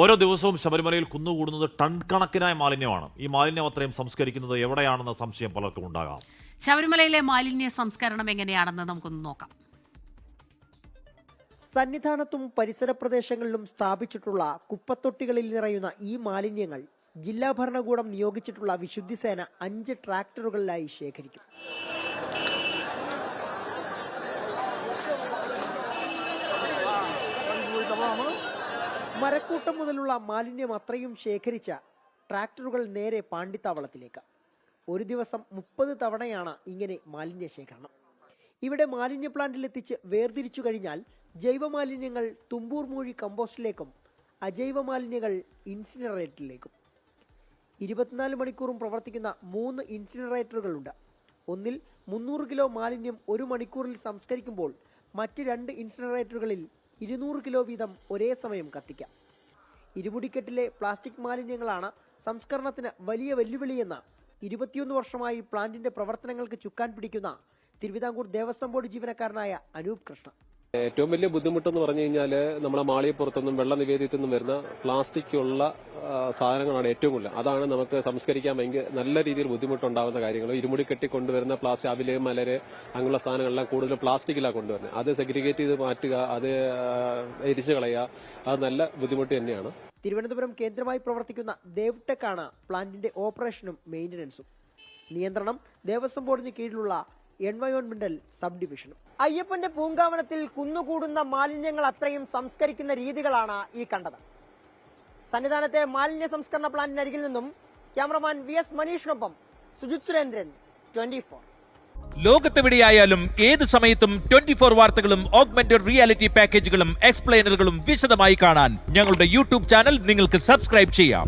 ഓരോ ദിവസവും ശബരിമലയിൽ കുന്നുകൂടുന്നത് ടൺ കണക്കിനായ മാലിന്യമാണ്. ഈ മാലിന്യം അത്രയും സംസ്കരിക്കുന്നത് എവിടെയാണെന്ന സംശയം പലർക്കും ഉണ്ടാകാം. ശബരിമലയിലെ മാലിന്യ സംസ്കരണം എങ്ങനെയാണെന്ന് നമുക്കൊന്ന് നോക്കാം. സന്നിധാനത്തും പരിസര പ്രദേശങ്ങളിലും സ്ഥാപിച്ചിട്ടുള്ള കുപ്പത്തൊട്ടികളിൽ നിറയുന്ന ഈ മാലിന്യങ്ങൾ ജില്ലാ ഭരണകൂടം നിയോഗിച്ചിട്ടുള്ള വിശുദ്ധിസേന അഞ്ച് ട്രാക്ടറുകളിലായി ശേഖരിക്കും. മരക്കൂട്ടം മുതലുള്ള മാലിന്യം അത്രയും ശേഖരിച്ച ട്രാക്ടറുകൾ നേരെ പാണ്ടിത്താവളത്തിലേക്ക്. ഒരു ദിവസം മുപ്പത് തവണയാണ് ഇങ്ങനെ മാലിന്യ ശേഖരണം. ഇവിടെ മാലിന്യ പ്ലാന്റിൽ എത്തിച്ച് വേർതിരിച്ചു കഴിഞ്ഞാൽ ജൈവ മാലിന്യങ്ങൾ തുമ്പൂർ മൂഴി കമ്പോസ്റ്റിലേക്കും അജൈവ മാലിന്യങ്ങൾ ഇൻസിനറേറ്ററിലേക്കും. ഇരുപത്തിനാല് മണിക്കൂറും പ്രവർത്തിക്കുന്ന മൂന്ന് ഇൻസിനറേറ്ററുകളുണ്ട്. ഒന്നിൽ മുന്നൂറ് കിലോ മാലിന്യം ഒരു മണിക്കൂറിൽ സംസ്കരിക്കുമ്പോൾ മറ്റ് രണ്ട് ഇൻസിനറേറ്ററുകളിൽ ഇരുന്നൂറ് കിലോ വീതം ഒരേ സമയം കത്തിക്കാം. ഇരുമുടിക്കെട്ടിലെ പ്ലാസ്റ്റിക് മാലിന്യങ്ങളാണ് സംസ്കരണത്തിന് വലിയ വെല്ലുവിളിയെന്ന് ഇരുപത്തിയൊന്ന് വർഷമായി പ്ലാന്റിന്റെ പ്രവർത്തനങ്ങൾക്ക് ചുക്കാൻ പിടിക്കുന്ന തിരുവിതാംകൂർ ദേവസ്വം ബോർഡ് ജീവനക്കാരനായ അനൂപ് കൃഷ്ണ ഏറ്റവും വലിയ ബുദ്ധിമുട്ടെന്ന് പറഞ്ഞു കഴിഞ്ഞാൽ നമ്മുടെ മാളിയപ്പുറത്തുനിന്നും വെള്ള നിവേദ്യത്തിൽ നിന്നും വരുന്ന പ്ലാസ്റ്റിക് ഉള്ള സാധനങ്ങളാണ് ഏറ്റവും കൂടുതൽ. അതാണ് നമുക്ക് സംസ്കരിക്കാൻ ഭയങ്കര നല്ല രീതിയിൽ ബുദ്ധിമുട്ടുണ്ടാകുന്ന കാര്യങ്ങൾ. ഇരുമുടി കെട്ടി കൊണ്ടുവരുന്ന പ്ലാസ്റ്റിക് അവിൽ മലര് അങ്ങനെയുള്ള സാധനങ്ങളെല്ലാം കൂടുതൽ പ്ലാസ്റ്റിക്കിലാണ് കൊണ്ടുവരുന്നത്. അത് സെഗ്രിഗേറ്റ് ചെയ്ത് മാറ്റുക അത് എരിച്ചു കളയുക അത് നല്ല ബുദ്ധിമുട്ട് തന്നെയാണ്. തിരുവനന്തപുരം കേന്ദ്രമായി പ്രവർത്തിക്കുന്ന ദേവ്ടെക്കാണ് പ്ലാന്റിന്റെ ഓപ്പറേഷനും മെയിന്റനൻസും നിയന്ത്രണം ദേവസ്വം ബോർഡിന് കീഴിലുള്ള എൻവയോൺമെന്റൽ സബ് ഡിവിഷനും അയ്യപ്പന്റെ പൂങ്കാവനത്തിൽ കുന്നുകൂടുന്ന മാലിന്യങ്ങൾ അത്രയും സംസ്കരിക്കുന്ന രീതികളാണ് ഈ കണ്ടത്. സന്നിധാനത്തെ മാലിന്യ സംസ്കരണ പ്ലാന്റിനരികിൽ നിന്നും ക്യാമറമാൻ വി എസ് മനീഷിനൊപ്പം സുജിത് സുരേന്ദ്രൻ ട്വന്റി ഫോർ. ലോകത്തെവിടെയായാലും ഏത് സമയത്തും ട്വന്റി ഫോർ വാർത്തകളും ഓഗ്മെന്റഡ് റിയാലിറ്റി പാക്കേജുകളും എക്സ്പ്ലെയിനറുകളും വിശദമായി കാണാൻ ഞങ്ങളുടെ യൂട്യൂബ് ചാനൽ നിങ്ങൾക്ക് സബ്സ്ക്രൈബ് ചെയ്യാം.